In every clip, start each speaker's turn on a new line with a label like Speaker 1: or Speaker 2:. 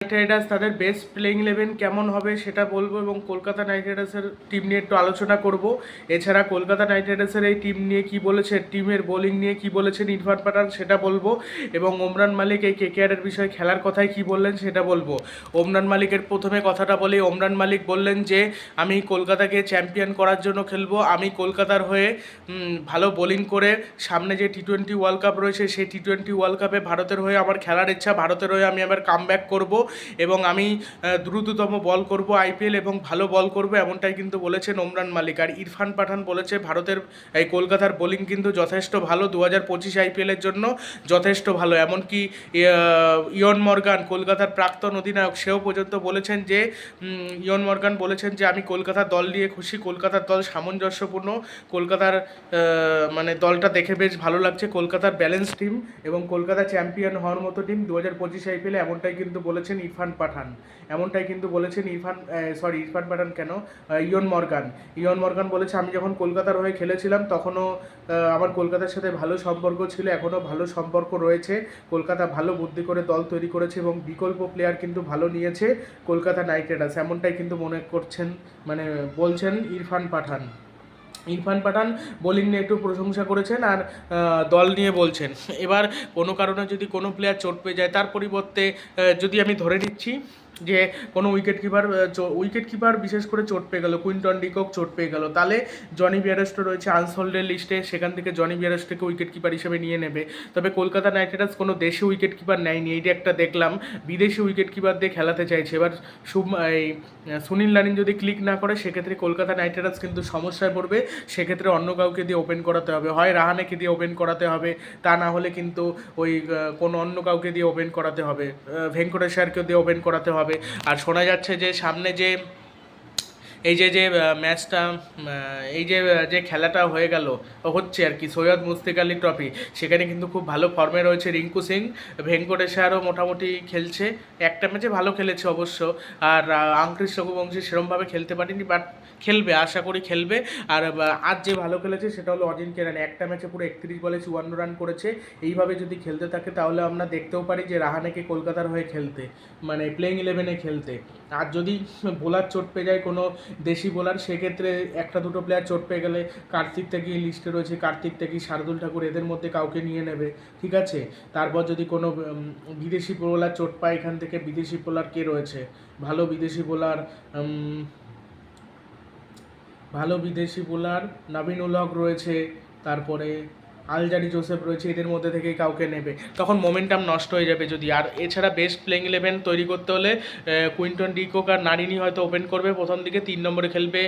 Speaker 1: Night Riders তাদের best playing eleven কেমন হবে সেটা বলব এবং কলকাতা নাইট রাইডার্সের টিম নিয়ে একটু আলোচনা করব। এছাড়া কলকাতা নাইট রাইডার্সের এই টিম নিয়ে কি বলেছে টিমের বোলিং নিয়ে কি বলেছেন ইরফান পাঠান সেটা বলব এবং ওমরান মালিক এই কেকেআরের বিষয়ে খেলার কথায় কি বললেন সেটা বলব। ওমরান মালিকের প্রথমে কথাটা বলি, ওমরান মালিক বললেন যে, আমি কলকাতাকে চ্যাম্পিয়ন করার জন্য খেলব। আমি কলকাতার হয়ে ভালো বোলিং করে সামনে যে টি টোয়েন্টি ওয়ার্ল্ড কাপ রয়েছে, সেই টি টোয়েন্টি ওয়ার্ল্ড কাপে ভারতের হয়ে আমার খেলার ইচ্ছা, ভারতের হয়ে আমি আবার কাম ব্যাক করব। এবং আমি দ্রুততম বল করব আইপিএল এবং ভালো বল করব এমনটাই কিন্তু বলেছেন ওমরান মালিক। আর ইরফান পাঠান বলেছে, ভারতের, এই কলকাতার বোলিং কিন্তু যথেষ্ট ভালো দু হাজার পঁচিশ আইপিএলের জন্য যথেষ্ট ভালো। এমনকি ইয়ন মর্গান, কলকাতার প্রাক্তন অধিনায়ক, সেও পর্যন্ত বলেছেন যে ইয়ন মর্গান বলেছেন যে, আমি কলকাতার দল নিয়ে খুশি, কলকাতার দল সামঞ্জস্যপূর্ণ, কলকাতার মানে দলটা দেখে বেশ ভালো লাগছে। কলকাতার ব্যালেন্স টিম এবং কলকাতা চ্যাম্পিয়ন হওয়ার মতো টিম দু হাজার পঁচিশ আইপিএলে এমনটাই কিন্তু বলেছেন ইরফান পাঠান। এমনটাই কিন্তু বলেছেন ইরফান সরি ইরফান পাঠান কেন? ইয়ন মর্গান। ইয়ন মর্গান বলেছে, আমি যখন কলকাতার হয়ে খেলেছিলাম, তখনও আমার কলকাতার সাথে ভালো সম্পর্ক ছিল, এখনও ভালো সম্পর্ক রয়েছে। কলকাতা ভালো বুদ্ধি করে দল তৈরি করেছে এবং বিকল্প প্লেয়ার কিন্তু ভালো নিয়েছে কলকাতা নাইট রাইডার্স। এমনটাই কিন্তু মনে করছেন মানে বলছেন ইরফান পাঠান। ইরফান পাঠান বোলিং নিয়ে একটু প্রশংসা করেছেন আর দল নিয়ে বলছেন। এবার কোনো কারণে যদি কোনো প্লেয়ার চোট পেয়ে যায়, তার পরিবর্তে যদি আমি ধরে নিচ্ছি যে কোনো উইকেট কিপার উইকেট কিপার বিশেষ করে চোট পেয়ে গেল, কুইন্টন ডিকক চোট পেয়ে গেল। তাহলে জনি বিয়ারেস্টো রয়েছে আনসোল্ডের লিস্টে সেখান থেকে জনি বিয়ারেস্টোকে উইকেট কিপার হিসেবে নিয়ে নেবে। তবে কলকাতা নাইট রাইডার্স কোনো দেশি উইকেট কিপার নেয়নি এইটা একটা দেখলাম, বিদেশি উইকেট কিপার দিয়ে খেলাতে চাইছে। এবার শুভ এই সুনীল লানিন যদি ক্লিক না করে, সেক্ষেত্রে কলকাতা নাইট রাইডার্স কিন্তু সমস্যায় পড়বে। সেক্ষেত্রে অন্য কাউকে দিয়ে ওপেন করাতে হবে। হয় রাহানেকে দিয়ে ওপেন করাতে হবে, তা না হলে কিন্তু ওই কোনো অন্য কাউকে দিয়ে ওপেন করাতে হবে। ভেঙ্কটেশ্বরকে দিয়ে ওপেন করাতে হবে। আর শোনা যাচ্ছে যে সামনে যে এই যে যে ম্যাচটা এই যে যে খেলাটা হয়ে গেল, হচ্ছে আর কি সৈয়দ মুস্তিক আলী ট্রফি, সেখানে কিন্তু খুব ভালো ফর্মে রয়েছে রিঙ্কু সিং। ভেঙ্কটেশ্বরও মোটামুটি খেলছে, একটা ম্যাচে ভালো খেলেছে অবশ্য, আর আঙ্কৃশ রঘুবংশী সেরমভাবে খেলতে পারেনি বাট খেলবে, আশা করি খেলবে। আর আজ যে ভালো খেলেছে সেটা হলো অজিঙ্ক্য রান একটা ম্যাচে পুরো একত্রিশ বলে চুয়ান্ন রান করেছে, এইভাবে যদি খেলতে থাকে তাহলে আমরা দেখতেও পারি যে রাহানেকে কলকাতার হয়ে খেলতে মানে প্লেইং ইলেভেনে খেলতে। আর যদি বোলার চোট পেয়ে যায় কোনো দেশি বোলার সেক্ষেত্রে একটা দুটো প্লেয়ার চোট পেয়ে গেলে কার্তিক থেকে লিস্টে রয়েছে। কার্তিক থেকে শার্দুল ঠাকুর এদের মধ্যে কাউকে নিয়ে নেবে, ঠিক আছে? তারপর যদি কোনো বিদেশি বোলার চোট পায় এখান থেকে, বিদেশি বোলার কে রয়েছে? ভালো বিদেশি বোলার ভালো বিদেশি বোলার নবীন উলক রয়েছে, তারপরে আলজারি জোসেফ রয়েছে, এদের মধ্যে থেকেই কাউকে নেবে। তখন মোমেন্টাম নষ্ট হয়ে যাবে যদি। আর এছাড়া বেস্ট প্লেইং ইলেভেন তৈরি করতে হলে কুইন্টন ডিকক আর নারিনি হয়তো ওপেন করবে। প্রথম দিকে তিন নম্বরে খেলবে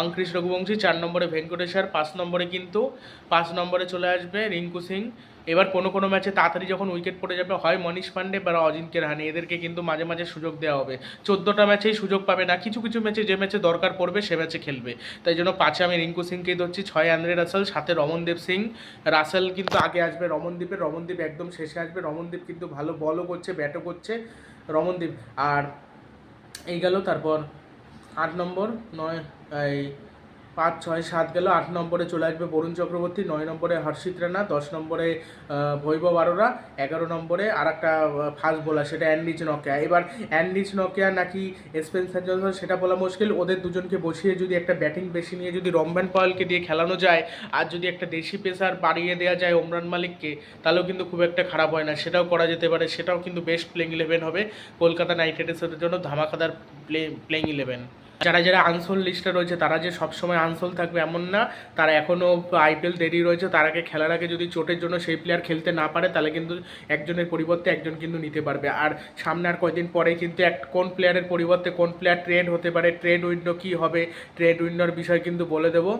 Speaker 1: আঙ্কৃশ রঘুবংশী, চার নম্বরে ভেঙ্কটেশ্বর পাঁচ নম্বরে কিন্তু, পাঁচ নম্বরে চলে আসবে রিঙ্কু সিং। এবার কোনো কোনো ম্যাচে তাড়াতাড়ি যখন উইকেট পড়ে যাবে, হয় মনীষ পান্ডে বা অজিঙ্ক্য রাহানে এদেরকে কিন্তু মাঝে মাঝে সুযোগ দেওয়া হবে। চোদ্দোটা ম্যাচেই সুযোগ পাবে না। কিছু কিছু ম্যাচে যে ম্যাচে দরকার পড়বে, সে ম্যাচে খেলবে। তাই জন্য পাঁচে আমি রিঙ্কু সিংকেই ধরছি, ছয় আন্দ্রে রাসেল, সাথে রমনদীপ সিং। রাসেল কিন্তু আগে আসবে রমনদীপের রমনদীপ একদম শেষে আসবে। রমনদীপ কিন্তু ভালো বলও করছে ব্যাটও করছে। রমনদীপ আর এই গেল তারপর আট নম্বর, নয়, এই পাঁচ, ছয়, সাত গেল, আট নম্বরে চলে আসবে বরুণ চক্রবর্তী, নয় নম্বরে হর্ষিত রানা, দশ নম্বরে বৈভব আরোরা, এগারো নম্বরে আর একটা ফাস্ট বোলার সেটা অ্যান্ডিচ নকিয়া। এবার অ্যান্ডিচ নকিয়া নাকি স্পেন্সার জনসন সেটা বলা মুশকিল। ওদের দুজনকে বসিয়ে যদি একটা ব্যাটিং বেশি নিয়ে যদি রমব্যান পয়েলকে দিয়ে খেলানো যায়, আর যদি একটা দেশি পেসার বাড়িয়ে দেওয়া যায় ওমরান মালিককে, তাহলেও কিন্তু খুব একটা খারাপ হয় না। সেটাও করা যেতে পারে, সেটাও কিন্তু বেস্ট প্লেইং ইলেভেন হবে। কলকাতা নাইট রাইডার্সের জন্য ধামাকাদার প্লে প্লেইং ইলেভেন যারা যারা আনসোল লিস্টে রয়েছে, তারা যে সবসময় আনসোল থাকবে এমন না। তারা এখনও আইপিএল দেরি রয়েছে, তার আগে খেলার আগে যদি চোটের জন্য সেই প্লেয়ার খেলতে না পারে, তাহলে কিন্তু একজনের পরিবর্তে একজন কিন্তু নিতে পারবে। আর সামনে আর কয়দিন পরে কিন্তু এক, কোন প্লেয়ারের পরিবর্তে কোন প্লেয়ার ট্রেড হতে পারে ট্রেড উইন্ডো কী হবে ট্রেড উইন্ডোর বিষয় কিন্তু বলে দেবো।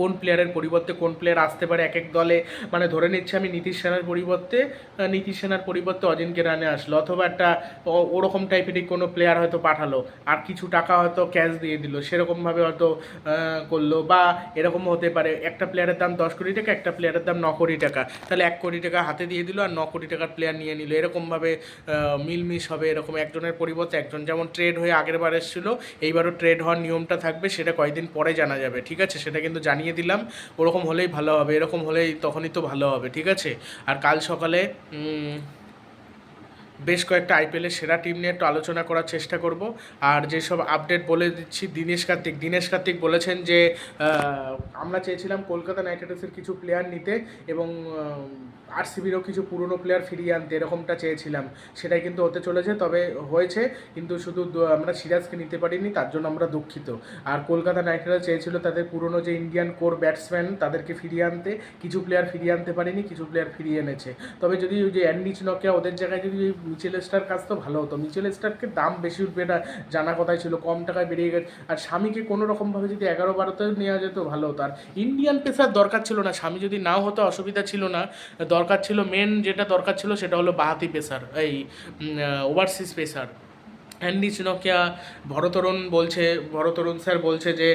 Speaker 1: কোন প্লেয়ারের পরিবর্তে, কোন প্লেয়ার আসতে পারে এক এক দলে। মানে ধরে নিচ্ছে আমি নীতিশ সেনার পরিবর্তে নীতিশ সেনার পরিবর্তে অজিনকে রানে আসলো অথবা একটা ওরকম টাইপেরই কোনো প্লেয়ার হয়তো পাঠালো। আর কিছু টাকা হয়তো ক্যাশ দিয়ে দিল। সেরকমভাবে হয়তো করল বা এরকম হতে পারে। একটা প্লেয়ারের দাম দশ কোটি টাকা, একটা প্লেয়ারের দাম ন কোটি টাকা। তাহলে এক কোটি টাকা হাতে দিয়ে দিল আর ন কোটি টাকার প্লেয়ার নিয়ে নিল। এরকমভাবে মিলমিশ হবে এরকম একজনের পরিবর্তে। একজন যেমন ট্রেড হয়ে আগের বার এসেছিল, এইবারও ট্রেড হওয়ার নিয়মটা থাকবে, সেটা কয়েকদিন পরে জানা যাবে। ঠিক আছে? সেটা কিন্তু জানিয়ে দিলাম, ওরকম হলেই ভালো হবে, এরকম হলেই তখনই তো ভালো হবে, ঠিক আছে? আর কাল সকালে বেশ কয়েকটা আইপিএলের সেরা টিম নিয়ে একটু আলোচনা করার চেষ্টা করব। আর যেসব আপডেট বলে দিচ্ছি, দীনেশ কার্তিক। দীনেশ কার্তিক বলেছেন যে আমরা চেয়েছিলাম কলকাতা নাইট রাইডার্সের কিছু প্লেয়ার নিতে এবং আরসিবিরও কিছু পুরনো প্লেয়ার ফিরিয়ে আনতে এরকমটা চেয়েছিলাম। সেটাই কিন্তু হতে চলেছে, তবে হয়েছে। কিন্তু শুধু আমরা সিরাজকে নিতে পারিনি, তার জন্য আমরা দুঃখিত। আর কলকাতা নাইট রাইডার্স চেয়েছিল তাদের পুরনো যে ইন্ডিয়ান কোর ব্যাটসম্যান তাদেরকে ফিরিয়ে আনতে। কিছু প্লেয়ার ফিরিয়ে আনতে পারেনি, কিছু প্লেয়ার ফিরিয়ে এনেছে। তবে যদি ওই যে অ্যান্ডিচ নকিয়া ওদের জায়গায় যদি মিচেল স্টার কাজ তো ভালো হতো। মিচেল স্টারকে দাম বেশি উঠবে, এটা জানা কথাই ছিল, কম টাকায় বেরিয়ে গেছে। আর স্বামীকে কোনো রকমভাবে যদি এগারো বারোতে নেওয়া যেত, ভালো হতো। আর ইন্ডিয়ান পেসার দরকার ছিল না। স্বামী যদি নাও হতো, অসুবিধা ছিল না। দরকার ছিল মেন যেটা দরকার ছিল, সেটা হলো বাহাতি পেসার এই ওভারসিজ পেসার অ্যান্ডি চিনকিয়া ভরতরুণ বলছে ভরতরুণ স্যার বলছে যে,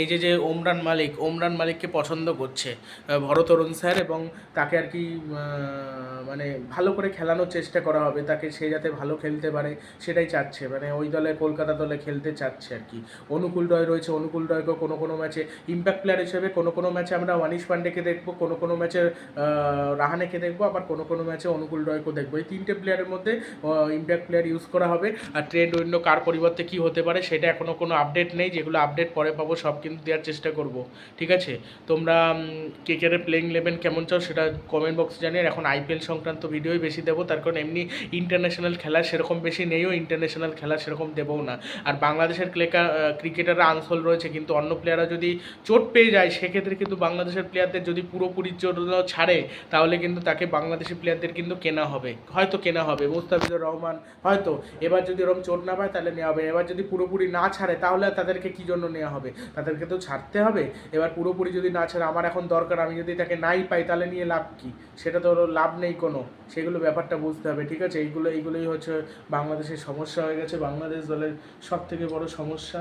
Speaker 1: এই যে যে ওমরান মালিক, ওমরান মালিককে পছন্দ করছে ভরতরুণ স্যার এবং তাকে আর কি মানে ভালো করে খেলানোর চেষ্টা করা হবে, তাকে সে যাতে ভালো খেলতে পারে সেটাই চাচ্ছে মানে ওই দলে, কলকাতা দলে খেলতে চাচ্ছে আর কি। অনুকূল রয় রয়েছে, অনুকূল রয়কেও কোনো কোনো ম্যাচে ইম্প্যাক্ট প্লেয়ার হিসেবে কোনো কোনো ম্যাচে আমরা মানিশ পান্ডেকে দেখব, কোনো কোনো ম্যাচে রাহানেকে দেখব, আবার কোনো কোনো ম্যাচে অনুকূল রয়কেও দেখব। এই তিনটে প্লেয়ারের মধ্যে ইম্প্যাক্ট প্লেয়ার ইউজ করা হবে। আর ট্রেন্ড অন্য কার পরিবর্তে কি হতে পারে সেটা এখনও কোনো আপডেট নেই। যেগুলো আপডেট পরে পাবো সব কিন্তু দেওয়ার চেষ্টা করব। ঠিক আছে? তোমরা ক্রিকেটের প্লেইং ইলেভেন কেমন চাও সেটা কমেন্ট বক্সে জানিয়ে এখন আইপিএল সংক্রান্ত ভিডিওই বেশি দেবো। তার কারণ এমনি ইন্টারন্যাশনাল খেলা সেরকম বেশি নেইও ইন্টারন্যাশনাল খেলা সেরকম দেবও না। আর বাংলাদেশের ক্লেকার ক্রিকেটাররা আনসোল রয়েছে। কিন্তু অন্য প্লেয়াররা যদি চোট পেয়ে যায়, সেক্ষেত্রে কিন্তু বাংলাদেশের প্লেয়ারদের যদি পুরোপুরির জন্য ছাড়ে, তাহলে কিন্তু তাকে বাংলাদেশি প্লেয়ারদের কিন্তু কেনা হবে। হয়তো কেনা হবে। মুস্তাফিজুর রহমান হয়তো। এবার যদি ওরকম চোট না পায় তাহলে নেওয়া হবে। এবার যদি পুরোপুরি না ছাড়ে, তাহলে তাদেরকে কী জন্য নেওয়া হবে? তাদেরকে তো ছাড়তে হবে। এবার পুরোপুরি যদি না ছাড়ে, আমার এখন দরকার, আমি যদি তাকে নাই পাই তাহলে নিয়ে লাভ কী? সেটা তো লাভ নেই কোনো। সেগুলো ব্যাপারটা বুঝতে হবে, ঠিক আছে? এইগুলো, এইগুলোই হচ্ছে বাংলাদেশের সমস্যা হয়ে গেছে। বাংলাদেশ দলের সব থেকে বড় সমস্যা।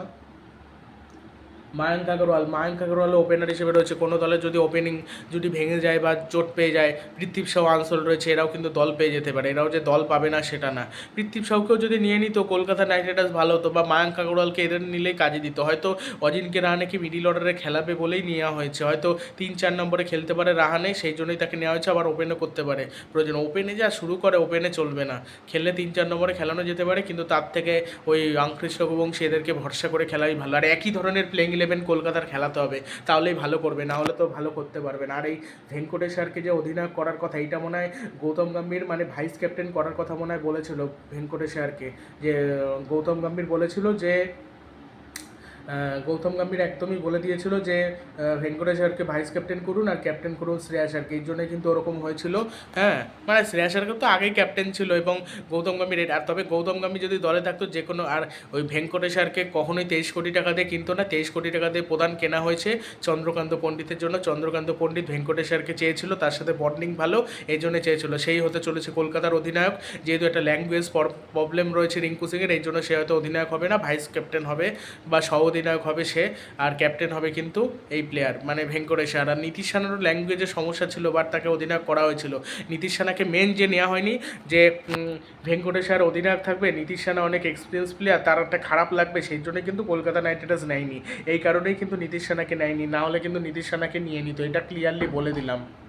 Speaker 1: মায়াঙ্ক আগরওয়াল। মায়াঙ্ক আগরওয়াল ওপেনার হিসেবে রয়েছে। কোনো দলের যদি ওপেনিং যদি ভেঙে যায় বা চোট পেয়ে যায় পৃথিব শাহ আনসোল রয়েছে, এরাও কিন্তু দল পেয়ে যেতে পারে। এরাও যে দল পাবে না, সেটা না। পৃথিব শাহকেও যদি নিয়ে নিত, কলকাতা নাইট রাইডার্স ভালো হতো বা মায়াঙ্ক আগরওয়ালকে এদের নিলেই কাজে দিত। হয়তো অজিনকে রাহানেকে মিডিল অর্ডারে খেলাবে বলেই নেওয়া হয়েছে। হয়তো তিন, চার নম্বরে খেলতে পারে রাহানে, সেই জন্যই তাকে নেওয়া হয়েছে, আবার ওপেনও করতে পারে। প্রয়োজন ওপেনে যা শুরু করে ওপেনে চলবে না। খেললে তিন, চার নম্বরে খেলানো যেতে পারে, কিন্তু তার থেকে ওই আংকৃষ্ণ বংশী এদেরকে ভরসা করে খেলাই ভালো। আর একই ধরনের প্লেইং ইলেভেন কলকাতার খেলাতে হবে, তাহলেই ভালো করবে না হলে তো ভালো করতে পারবে না। আর এই ভেঙ্কটেশ্বরকে যে অধিনায়ক করার কথা এটা মনে হয় গৌতম গম্ভীর মানে ভাইস ক্যাপ্টেন করার কথা মনে হয় বলেছিল ভেঙ্কটেশ্বরকে, যে গৌতম গম্ভীর বলেছিল যে গৌতম গম্ভীর একদমই বলে দিয়েছিল যে আহ, ভেঙ্কটেশ্বরকে ভাইস ক্যাপ্টেন করুন আর ক্যাপ্টেন করুন শ্রেয়া সারকে এই জন্যই কিন্তু ওরকম হয়েছিল। হ্যাঁ মানে শ্রেয়া সারকে তো আগেই ক্যাপ্টেন ছিল এবং গৌতম গম্ভীর আর তবে গৌতম গম্ভীর যদি দলে থাকতো যে কোনো আর ওই ভেঙ্কটেশ্বরকে কখনোই তেইশ কোটি টাকা দিয়ে কিনতো না। তেইশ কোটি টাকা দিয়ে প্রদান কেনা হয়েছে চন্দ্রকান্ত পণ্ডিতের জন্য। চন্দ্রকান্ত পণ্ডিত ভেঙ্কটেশ ভেঙ্কটেশ্বরকে চেয়েছিল তার সাথে বন্ডিং ভালো এই জন্য চেয়েছিল। সেই হতে চলেছে কলকাতার অধিনায়ক। যেহেতু একটা ল্যাঙ্গুয়েজ প্রবলেম রয়েছে রিঙ্কু সিংয়ের এই জন্য সে হয়তো অধিনায়ক হবে না ভাইস ক্যাপ্টেন হবে বা সহ অধিনায়ক হবে সে আর ক্যাপ্টেন হবে কিন্তু এই প্লেয়ার মানে ভেঙ্কটেশ্বর আর নীতিশ সানারও ল্যাঙ্গুয়েজের সমস্যা ছিল বাট তাকে অধিনায়ক করা হয়েছিল। নীতিশ সানাকে মেন যে নেওয়া হয়নি যে উম, ভেঙ্কটেশ্বর অধিনায়ক থাকবে নীতিশ সানা অনেক এক্সপিরিয়েন্স প্লেয়ার তার একটা খারাপ লাগবে সেই জন্য কিন্তু কলকাতা নাইট রাইডার্স নেয়নি। এই কারণেই কিন্তু নীতিশ সানাকে নেয়নি না হলে কিন্তু নীতিশ সানাকে নিয়ে নিত এটা ক্লিয়ারলি বলে দিলাম।